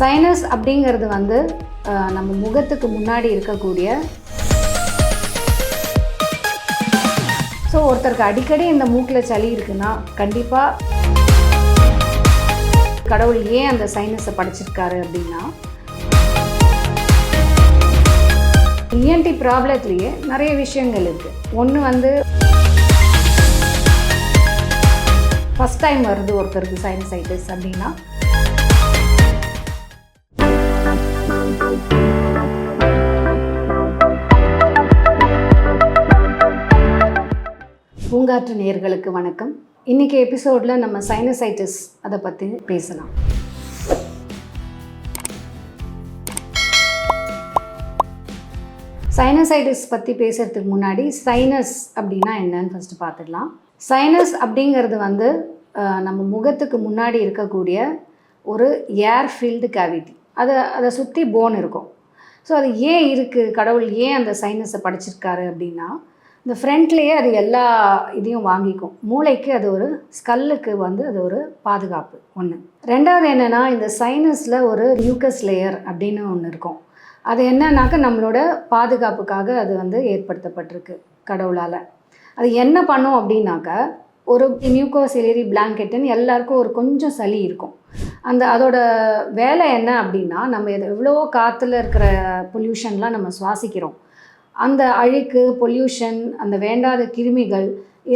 Sinus அப்படிங்கிறது வந்து நம்ம முகத்துக்கு முன்னாடி இருக்கக்கூடிய ஸோ ஒருத்தருக்கு அடிக்கடி இந்த மூக்கில் சளி இருக்குன்னா கண்டிப்பாக கடவுள் ஏன் அந்த சைனஸை படைச்சிருக்காரு அப்படின்னா இஎன்டி ப்ராப்ளத்துலேயே நிறைய விஷயங்கள் இருக்குது ஒன்று வந்து ஃபஸ்ட் டைம் வருது ஒருத்தருக்கு சைனசைட்டிஸ் அப்படின்னா பூங்காற்று நேர்களுக்கு வணக்கம். இன்னைக்கு எபிசோடில் நம்ம சைனசைட்டிஸ் அதை பற்றி பேசலாம். சைனசைட்டிஸ் பற்றி பேசுறதுக்கு முன்னாடி சைனஸ் அப்படின்னா என்னன்னு ஃபஸ்ட்டு பார்த்துடலாம் சைனஸ் அப்படிங்கிறது வந்து நம்ம முகத்துக்கு முன்னாடி இருக்கக்கூடிய ஒரு ஏர் ஃபீல்டு கேவிட்டி அதை அதை சுற்றி போன் இருக்கும். ஸோ அது ஏன் இருக்குது கடவுள் ஏன் அந்த சைனஸை படிச்சிருக்காரு அப்படின்னா இந்த ஃப்ரண்ட்லேயே அது எல்லா இதையும் வாங்கிக்கும். மூளைக்கு அது ஒரு ஸ்கல்லுக்கு வந்து அது ஒரு பாதுகாப்பு ஒன்று ரெண்டாவது என்னென்னா இந்த சைனஸில் ஒரு மியூக்கஸ் லேயர் அப்படின்னு ஒன்று இருக்கும். அது என்னன்னாக்கா நம்மளோட பாதுகாப்புக்காக அது வந்து ஏற்படுத்தப்பட்டிருக்கு கடவுளால். அது என்ன பண்ணும் அப்படின்னாக்கா ஒரு மியூக்கோசிலரி பிளாங்கெட்டுன்னு எல்லாருக்கும் ஒரு கொஞ்சம் சளி இருக்கும். அந்த அதோட வேலை என்ன அப்படின்னா நம்ம எவ்வளோ காற்றுல இருக்கிற பொல்யூஷன்லாம் நம்ம சுவாசிக்கிறோம். அந்த அழுக்கு பொல்யூஷன் அந்த வேண்டாத கிருமிகள்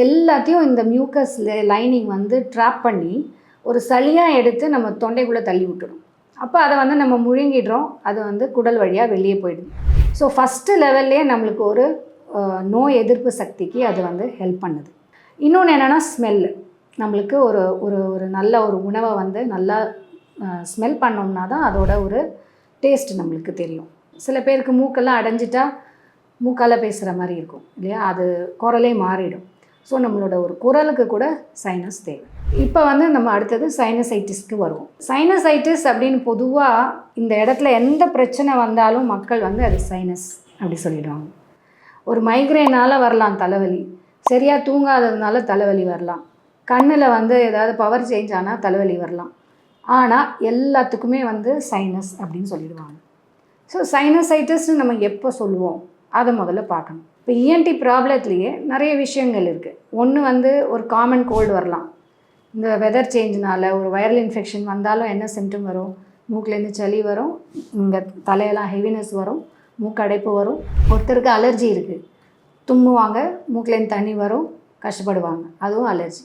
எல்லாத்தையும் இந்த மியூக்கஸ் லைனிங் வந்து ட்ராப் பண்ணி ஒரு சளியாக எடுத்து நம்ம தொண்டைக்குள்ளே தள்ளி விட்டுடும் அப்போ அதை வந்து நம்ம முழுங்கிடுறோம். அது வந்து குடல் வழியாக வெளியே போயிடுது ஸோ ஃபஸ்ட்டு லெவல்லே நம்மளுக்கு ஒரு நோய் எதிர்ப்பு சக்திக்கு அது வந்து ஹெல்ப் பண்ணுது. இன்னொன்று என்னென்னா ஸ்மெல்லு நம்மளுக்கு ஒரு ஒரு ஒரு நல்ல ஒரு உணவை வந்து நல்லா ஸ்மெல் பண்ணோம்னா தான் அதோட ஒரு டேஸ்ட் நம்மளுக்கு தெரியும். சில பேருக்கு மூக்கெல்லாம் அடைஞ்சிட்டா மூக்கால் பேசுகிற மாதிரி இருக்கும் இல்லையா? அது குரலே மாறிடும். ஸோ நம்மளோட ஒரு குரலுக்கு கூட சைனஸ் தேவை. இப்போ வந்து நம்ம அடுத்தது சைனசைட்டிஸ்க்கு வருவோம். சைனசைட்டிஸ் அப்படின்னு பொதுவாக இந்த இடத்துல எந்த பிரச்சனை வந்தாலும் மக்கள் வந்து அது சைனஸ் அப்படி சொல்லிடுவாங்க. ஒரு மைக்ரேனால் வரலாம் தலைவலி. சரியாக தூங்காததுனால தலைவலி வரலாம். கண்ணில் வந்து ஏதாவது பவர் சேஞ்ச் ஆனால் தலைவலி வரலாம். ஆனால் எல்லாத்துக்குமே வந்து சைனஸ் அப்படின்னு சொல்லிடுவாங்க. ஸோ சைனசைட்டிஸ்ன்னு நம்ம எப்போ சொல்லுவோம்? அதை முதல்ல பார்க்கணும். இப்போ இஎன்டி ப்ராப்ளத்துலேயே நிறைய விஷயங்கள் இருக்குது ஒன்று வந்து ஒரு காமன் கோல்டு வரலாம். இந்த வெதர் சேஞ்சினால் ஒரு வைரல் இன்ஃபெக்ஷன் வந்தாலும் என்ன சிம்டம் வரும்? மூக்குலேருந்து சளி வரும். இங்கே தலையெல்லாம் ஹெவினஸ் வரும். மூக்கடைப்பு வரும். ஒருத்தருக்கு அலர்ஜி இருக்குது தும்முவாங்க. மூக்குலேருந்து தண்ணி வரும். கஷ்டப்படுவாங்க. அதுவும் அலர்ஜி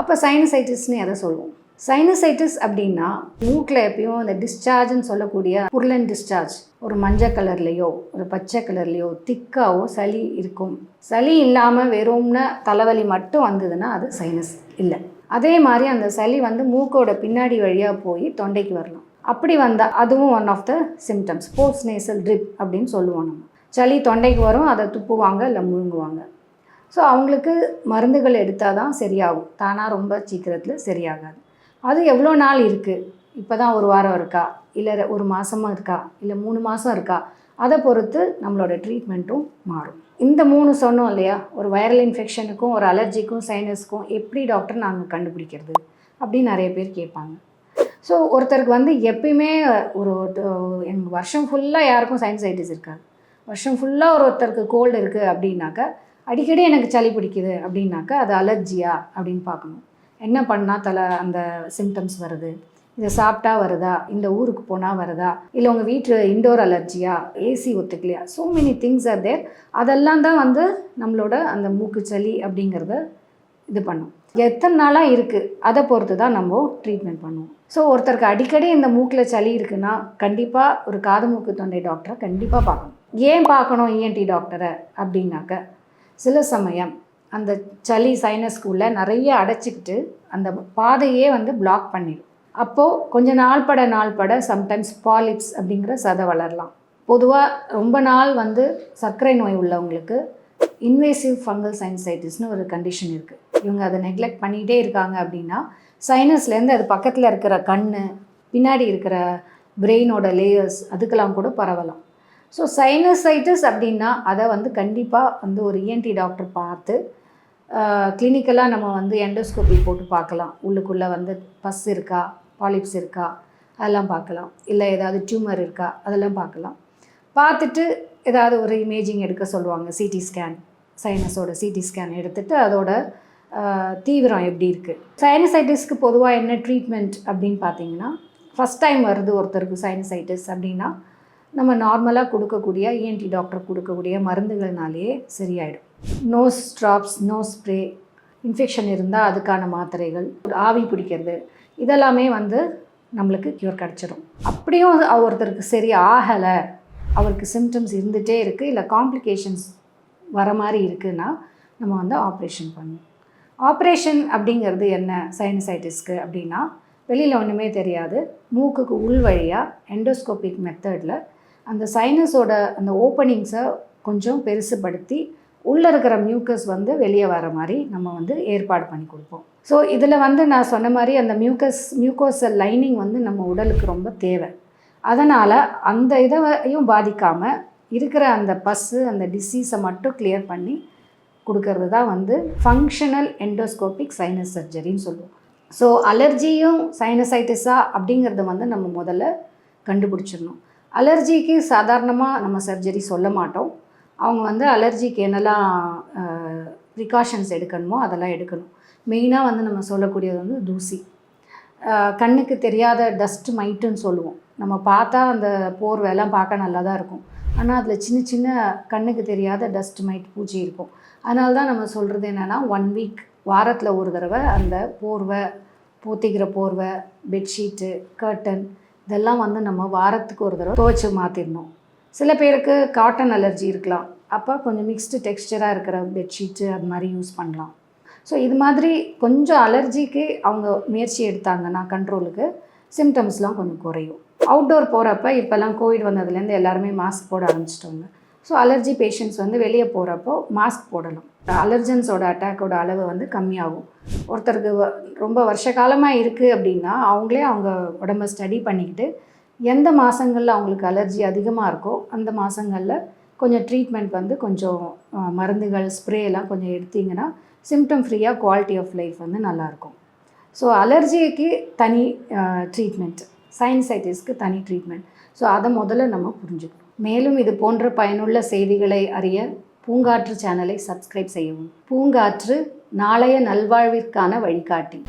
அப்போ சைனசைட்டிஸ்னு எதை சொல்லுவோம்? சைனசைட்டிஸ் அப்படின்னா மூக்கில் எப்பயும் அந்த டிஸ்சார்ஜ்னு சொல்லக்கூடிய புர்லன் டிஸ்சார்ஜ் ஒரு மஞ்சள் கலர்லேயோ ஒரு பச்சை கலர்லேயோ திக்காவோ சளி இருக்கும். சளி இல்லாமல் வெறும்னா தலைவலி மட்டும் வந்ததுன்னா அது சைனஸ் இல்லை. அதே மாதிரி அந்த சளி வந்து மூக்கோட பின்னாடி வழியாக போய் தொண்டைக்கு வரலாம் அப்படி வந்தால் அதுவும் one of the symptoms post nasal drip அப்படின்னு சொல்லுவோம் நம்ம. சளி தொண்டைக்கு வரும் அதை துப்புவாங்க இல்லை முழுங்குவாங்க. ஸோ அவங்களுக்கு மருந்துகள் எடுத்தால் தான் சரியாகும். தானாக ரொம்ப சீக்கிரத்தில் சரியாகாது. அது எவ்வளோ நாள் இருக்குது இப்போ தான் ஒரு வாரம் இருக்கா? இல்லை ஒரு மாதமாக இருக்கா? இல்லை மூணு மாதம் இருக்கா? அதை பொறுத்து நம்மளோட ட்ரீட்மெண்ட்டும் மாறும். இந்த மூணு சொன்னோம் இல்லையா? ஒரு வைரல் இன்ஃபெக்ஷனுக்கும் ஒரு அலர்ஜிக்கும் சைனஸ்க்கும் எப்படி டாக்டர் நாங்கள் கண்டுபிடிக்கிறது? அப்படின்னு நிறைய பேர் கேட்பாங்க. ஸோ ஒருத்தருக்கு வந்து எப்பயுமே ஒரு எங்கள் வருஷம் ஃபுல்லாக யாருக்கும் சைனசைட்டிஸ் இருக்காது. வருஷம் ஃபுல்லாக ஒரு ஒருத்தருக்கு கோல்டு இருக்குது அப்படின்னாக்கா அடிக்கடி எனக்கு சளி பிடிக்குது அப்படின்னாக்கா அது அலர்ஜியா அப்படின்னு பார்க்கணும். என்ன பண்ணால் தலை அந்த சிம்டம்ஸ் வருது? இதை சாப்பிட்டா வருதா? இந்த ஊருக்கு போனால் வருதா? இல்லை உங்கள் வீட்டில் இண்டோர் அலர்ஜியா AC ஒத்துக்கலையா? So many things are there அதெல்லாம் தான் வந்து நம்மளோட அந்த மூக்கு சளி அப்படிங்கிறத இது பண்ணும். எத்தனை நாளாக இருக்குது அதை பொறுத்து தான் நம்ம ட்ரீட்மெண்ட் பண்ணுவோம். ஸோ ஒருத்தருக்கு அடிக்கடி இந்த மூக்கில் சளி இருக்குன்னா கண்டிப்பாக ஒரு காது மூக்கு தொண்டை டாக்டரை கண்டிப்பாக பார்க்கணும். ஏன் பார்க்கணும் இஎன்டி டாக்டரை அப்படின்னாக்க சில சமயம் அந்த சளி சைனஸ்குள்ளே நிறைய அடைச்சிக்கிட்டு அந்த பாதையே வந்து பிளாக் பண்ணிடும். அப்போது கொஞ்சம் நாள் பட நாள் பட சம்டைம்ஸ் பாலிப்ஸ் அப்படிங்கிற சதை வளரலாம். பொதுவாக ரொம்ப நாள் வந்து சர்க்கரை நோய் உள்ளவங்களுக்கு இன்வேசிவ் ஃபங்கல் சைனசைட்டிஸ்னு ஒரு கண்டிஷன் இருக்குது இவங்க அதை நெக்லெக்ட் பண்ணிகிட்டே இருக்காங்க அப்படின்னா சைனஸ்லேருந்து அது பக்கத்தில் இருக்கிற கண் பின்னாடி இருக்கிற பிரெயினோட லேயர்ஸ் அதுக்கெல்லாம் கூட பரவலாம். ஸோ சைனசைட்டிஸ் அப்படின்னா அதை வந்து கண்டிப்பாக வந்து ஒரு இஎன்டி டாக்டர் பார்த்து கிளினிக்கலாக நம்ம வந்து எண்டோஸ்கோபி போட்டு பார்க்கலாம். உள்ளுக்குள்ளே வந்து பஸ் இருக்கா பாலிப்ஸ் இருக்கா அதெல்லாம் பார்க்கலாம். இல்லை ஏதாவது டியூமர் இருக்கா அதெல்லாம் பார்க்கலாம். பார்த்துட்டு ஏதாவது ஒரு இமேஜிங் எடுக்க சொல்லுவாங்க சிடி ஸ்கேன் சைனஸோட சிடி ஸ்கேன் எடுத்துட்டு அதோட தீவிரம் எப்படி இருக்குது சைனசைட்டிஸ்க்கு பொதுவாக என்ன ட்ரீட்மெண்ட் அப்படின்னு பார்த்தீங்கன்னா ஃபஸ்ட் டைம் வருது ஒருத்தருக்கு சைனசைட்டிஸ் அப்படின்னா நம்ம நார்மலாக கொடுக்கக்கூடிய இஎன்டி டாக்டர் கொடுக்கக்கூடிய மருந்துகள்னாலேயே சரியாயிடும். Nose drops nose spray infection இருந்தால் அதுக்கான மாத்திரைகள் ஆவி பிடிக்கிறது இதெல்லாமே வந்து நம்மளுக்கு க்யூர் கிடச்சிரும். அப்படியும் ஒருத்தருக்கு சரி ஆகலை அவருக்கு சிம்டம்ஸ் இருந்துகிட்டே இருக்குது இல்லை காம்ப்ளிகேஷன்ஸ் வர மாதிரி இருக்குன்னா நம்ம வந்து ஆப்ரேஷன் பண்ணுவோம் ஆப்ரேஷன் அப்படிங்கிறது என்ன? சைனசைட்டிஸ்க்கு அப்படின்னா வெளியில் ஒன்றுமே தெரியாது. மூக்குக்கு உள் வழியாக எண்டோஸ்கோபிக் மெத்தடில் அந்த சைனஸோட அந்த ஓப்பனிங்ஸை கொஞ்சம் பெருசுப்படுத்தி உள்ளே இருக்கிற மியூக்கஸ் வந்து வெளியே வர மாதிரி நம்ம வந்து ஏற்பாடு பண்ணி கொடுப்போம். ஸோ இதில் வந்து நான் சொன்ன மாதிரி அந்த மியூக்கஸ் மியூக்கோசல் லைனிங் வந்து நம்ம உடலுக்கு ரொம்ப தேவை. அதனால் அந்த இதையும் பாதிக்காமல் இருக்கிற அந்த பஸ்ஸு அந்த டிசீஸை மட்டும் கிளியர் பண்ணி கொடுக்கறது தான் வந்து ஃபங்க்ஷனல் எண்டோஸ்கோபிக் சைனஸ் சர்ஜரின்னு சொல்லுவோம். ஸோ அலர்ஜியும் சைனசைட்டிஸா அப்படிங்கிறத வந்து நம்ம முதல்ல கண்டுபிடிச்சிடணும். அலர்ஜிக்கு சாதாரணமாக நம்ம சர்ஜரி சொல்ல மாட்டோம். அவங்க வந்து அலர்ஜிக்கு என்னெல்லாம் ப்ரிகாஷன்ஸ் எடுக்கணுமோ அதெல்லாம் எடுக்கணும். மெயினாக வந்து நம்ம சொல்லக்கூடியது வந்து தூசி. கண்ணுக்கு தெரியாத டஸ்ட் மைட்டுன்னு சொல்லுவோம். நம்ம பார்த்தா அந்த போர்வையெல்லாம் பார்க்க நல்லா தான் இருக்கும். ஆனால் அதில் சின்ன சின்ன கண்ணுக்கு தெரியாத டஸ்ட் மைட் பூச்சி இருக்கும். அதனால தான் நம்ம சொல்கிறது என்னென்னா ஒன் வீக் வாரத்தில் ஒரு தடவை அந்த போர்வை போத்திக்கிற போர்வை பெட்ஷீட்டு கர்டன் இதெல்லாம் வந்து நம்ம வாரத்துக்கு ஒரு தடவை துவைச்சி மாற்றிடணும் சில பேருக்கு காட்டன் அலர்ஜி இருக்கலாம். அப்போ கொஞ்சம் மிக்ஸ்டு டெக்ஸ்டராக இருக்கிற பெட்ஷீட்டு அது மாதிரி யூஸ் பண்ணலாம். ஸோ இது மாதிரி கொஞ்சம் அலர்ஜிக்கு அவங்க முயற்சி எடுத்தாங்கன்னா கண்ட்ரோலுக்கு சிம்டம்ஸ்லாம் கொஞ்சம் குறையும். அவுட்டோர் போகிறப்ப இப்போல்லாம் கோவிட் வந்ததுலேருந்து எல்லாருமே மாஸ்க் போட ஆரம்பிச்சிட்டோங்க. ஸோ அலர்ஜி பேஷண்ட்ஸ் வந்து வெளியே போகிறப்போ மாஸ்க் போடலாம். அலர்ஜன்ஸோட அட்டாக்கோட அளவு வந்து கம்மியாகும். ஒருத்தருக்கு வ- ரொம்ப வருஷ காலமாக இருக்குது அப்படின்னா அவங்களே அவங்க உடம்ப ஸ்டடி பண்ணிக்கிட்டு எந்த மாதங்களில் அவங்களுக்கு அலர்ஜி அதிகமாக இருக்கோ அந்த மாதங்களில் கொஞ்சம் ட்ரீட்மெண்ட் வந்து கொஞ்சம் மருந்துகள் ஸ்ப்ரே எல்லாம் கொஞ்சம் எடுத்தீங்கன்னா சிம்டம் ஃப்ரீயாக குவாலிட்டி ஆஃப் லைஃப் வந்து நல்லாயிருக்கும். ஸோ அலர்ஜிக்கு தனி ட்ரீட்மெண்ட் சைனசைட்டிஸ்க்கு தனி ட்ரீட்மெண்ட் ஸோ அதை முதல்ல நம்ம புரிஞ்சுக்கணும். மேலும் இது போன்ற பயனுள்ள செய்திகளை அறிய பூங்காற்று சேனலை சப்ஸ்கிரைப் செய்யவும். பூங்காற்று நாளைய நல்வாழ்விற்கான வழிகாட்டி.